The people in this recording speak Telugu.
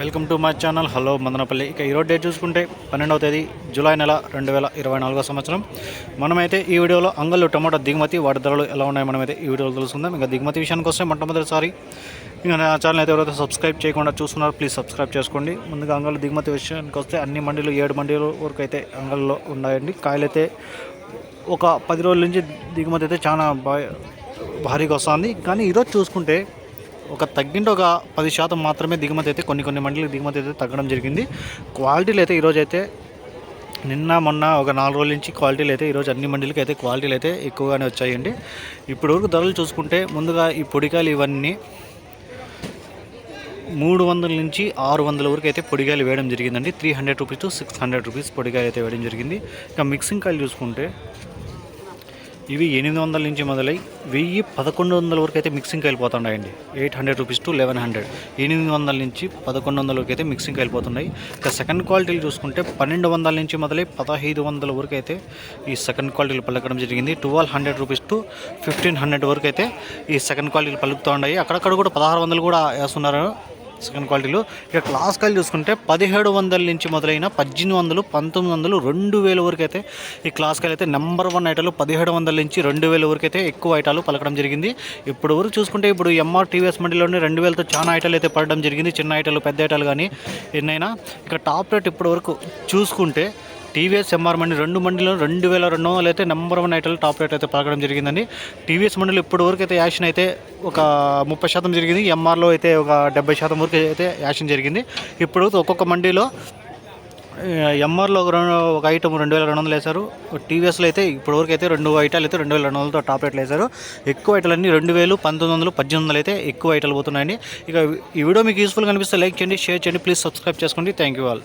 Welcome to my channel. Hello Madanapalle. ఇక ఈరోజు డేట్ చూసుకుంటే పన్నెండవ తేదీ జూలై నెల రెండు వేల ఇరవై నాలుగో సంవత్సరం. మనమైతే ఈ వీడియోలో అంగళ్ళు టమాటో దిగుమతి వాటి ధరలు ఎలా ఉన్నాయో మనమైతే ఈ వీడియోలో తెలుసుకుందాం. ఇంకా దిగుమతి విషయానికి వస్తే మొట్టమొదటిసారి ఇంకా నా ఛానల్ అయితే ఎవరైతే సబ్స్క్రైబ్ చేయకుండా చూస్తున్నారో ప్లీజ్ సబ్స్క్రైబ్ చేసుకోండి. ముందుగా అంగళ్ళు దిగుమతి విషయానికి వస్తే అన్ని మండీలు ఏడు మండీల వరకు అయితే అంగళ్ళలో ఉన్నాయండి. కాయలైతే ఒక పది రోజుల నుంచి దిగుమతి అయితే చాలా భారీగా వస్తుంది. కానీ ఈరోజు చూసుకుంటే ఒక తగ్గింటే ఒక పది శాతం మాత్రమే దిగుమతి అయితే కొన్ని కొన్ని మండలికి దిగుమతి అయితే తగ్గడం జరిగింది. క్వాలిటీలు అయితే ఈరోజు అయితే నిన్న మొన్న ఒక నాలుగు రోజుల నుంచి క్వాలిటీలు అయితే ఈరోజు అన్ని మండలికి అయితే క్వాలిటీలు అయితే ఎక్కువగానే వచ్చాయండి. ఇప్పుడు వరకు ధరలు చూసుకుంటే ముందుగా ఈ పొడికాయలు ఇవన్నీ మూడు వందల నుంచి ఆరు వందల వరకు అయితే పొడికాయలు వేయడం జరిగిందండి. Three hundred rupees to six hundred rupees పొడికాయలు అయితే వేయడం జరిగింది. ఇంకా మిక్సింగ్ కాయలు చూసుకుంటే ఇవి ఎనిమిది వందల నుంచి మొదలై వెయ్యి పదకొండు వందల వరకు అయితే మిక్సింగ్కి వెళ్ళిపోతున్నాయండి. Eight hundred rupees to eleven hundred. ఎనిమిది వందల నుంచి పదకొండు వందల వరకు అయితే మిక్సింగ్కి వెళ్ళిపోతున్నాయి. ఇక సెకండ్ క్వాలిటీలు చూసుకుంటే పన్నెండు వందల నుంచి మొదలై పదహైదు వందల వరకు అయితే ఈ సెకండ్ క్వాలిటీలు పలకడం జరిగింది. Twelve hundred rupees to fifteen hundred వరకు అయితే ఈ సెకండ్ క్వాలిటీలు పలుకుతూ ఉన్నాయి. అక్కడక్కడ కూడా పదహారు వందలు కూడా వేస్తున్నారు. సెకండ్ క్వాలిటీలు ఇక క్లాస్ కాయలు చూసుకుంటే పదిహేడు వందల నుంచి మొదలైన పద్దెనిమిది వందలు పంతొమ్మిది వందలు రెండు వేల వరకు అయితే ఈ క్లాస్ కాయలు అయితే నెంబర్ వన్ ఐటాలు పదిహేడు వందల నుంచి రెండు వేల వరకు అయితే ఎక్కువ ఐటాలు పలకడం జరిగింది. ఇప్పుడు వరకు చూసుకుంటే ఇప్పుడు ఎంఆర్ టీవీఎస్ మండలిలోనే రెండు వేలతో చాలా ఐటాలు అయితే పడడం జరిగింది. చిన్న ఐటాలు పెద్ద ఐటాలు కానీ ఎన్నైనా. ఇక టాప్ రేట్ ఇప్పటి వరకు చూసుకుంటే టీవీఎస్ ఎంఆర్ మండి రెండు మండీలో రెండు వేల రెండు వందలు అయితే నెంబర్ వన్ ఐటల్ టాప్ రేట్ అయితే పలకడం జరిగిందండి. టీవీఎస్ మండలి ఇప్పటి వరకు అయితే యాక్షన్ అయితే ఒక ముప్పై శాతం జరిగింది. ఎంఆర్లో అయితే ఒక డెబ్బై శాతం వరకు అయితే యాక్షన్ జరిగింది. ఇప్పుడు ఒక్కొక్క మండీలో ఎంఆర్లో ఒక రెండు ఒక ఐటమ్ రెండు వేల రెండు వందలు వేశారు. టీవీఎస్లో అయితే ఇప్పటి వరకు అయితే రెండు ఐటాలు అయితే రెండు వేల రెండు వందలతో టాప్ రేట్లు వేశారు. ఎక్కువ ఐటలు అన్ని రెండు వేలు పంతొమ్మిది వందలు పద్దెనిమిది వందలు అయితే ఎక్కువ ఐటలు పోతున్నాయండి. ఇక ఈ వీడియో మీకు యూస్ఫుల్ కనిపిస్తే లైక్ చేయండి షేర్ చేయండి ప్లీజ్ సబ్స్క్రైబ్ చేసుకోండి. Thank you all